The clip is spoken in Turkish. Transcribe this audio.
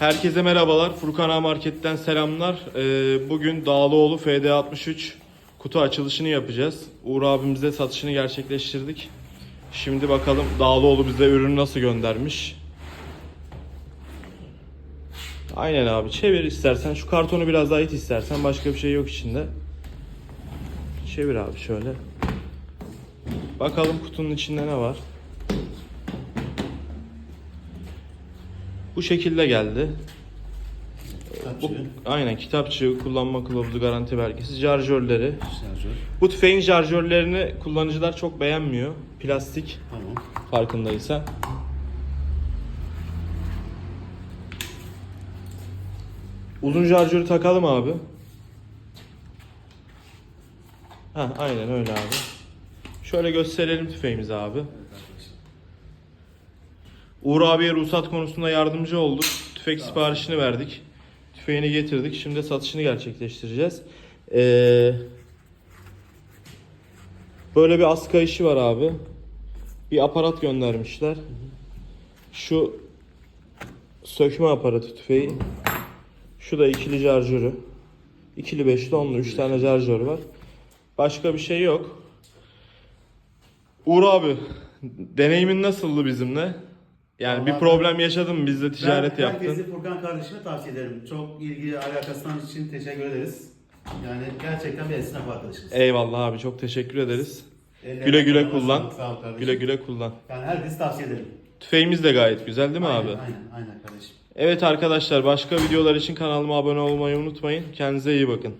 Herkese merhabalar. Furkan Ağa Market'ten selamlar. Ee, bugün Dağlıoğlu FD63 kutu açılışını yapacağız. Uğur abimize satışını gerçekleştirdik. Şimdi bakalım Dağlıoğlu bize ürünü nasıl göndermiş. Aynen abi çevir istersen. Şu kartonu biraz daha it istersen. Başka bir şey yok içinde. Çevir abi şöyle. Bakalım kutunun içinde ne var. Bu şekilde geldi. Bu, aynen kitapçığı, kullanma kılavuzu, garanti belgesi, şarjörleri. Şarjör. Bu tüfeğin şarjörlerini kullanıcılar çok beğenmiyor. Plastik Tamam. farkındaysan. Uzun şarjörü takalım abi. Ha aynen öyle abi. Şöyle gösterelim tüfeğimizi abi. Uğur abiye ruhsat konusunda yardımcı olduk. Tüfek siparişini verdik. Tüfeğini getirdik. Şimdi satışını gerçekleştireceğiz. Ee, böyle bir aska işi var abi. Bir aparat göndermişler. Şu sökme aparatı tüfeği. Şu da ikili şarjörü. İkili beşli onlu üç tane şarjör var. Başka bir şey yok. Uğur abi deneyimin nasıldı bizimle? Yani bir Vallahi problem yaşadın mı? Bizle ticaret ben yaptın. herkesi Furkan kardeşime tavsiye ederim. Çok ilgi alakasından için teşekkür ederiz. Yani gerçekten bir esnaf arkadaşımız. Eyvallah abi çok teşekkür ederiz. Ellerine Güle güle kullan. Sağ ol kardeşim. Güle güle kullan. Yani herkesi tavsiye ederim. Tüfeğimiz de gayet güzel değil mi aynen, abi? Aynen, aynen kardeşim. Evet arkadaşlar başka videolar için kanalıma abone olmayı unutmayın. Kendinize iyi bakın.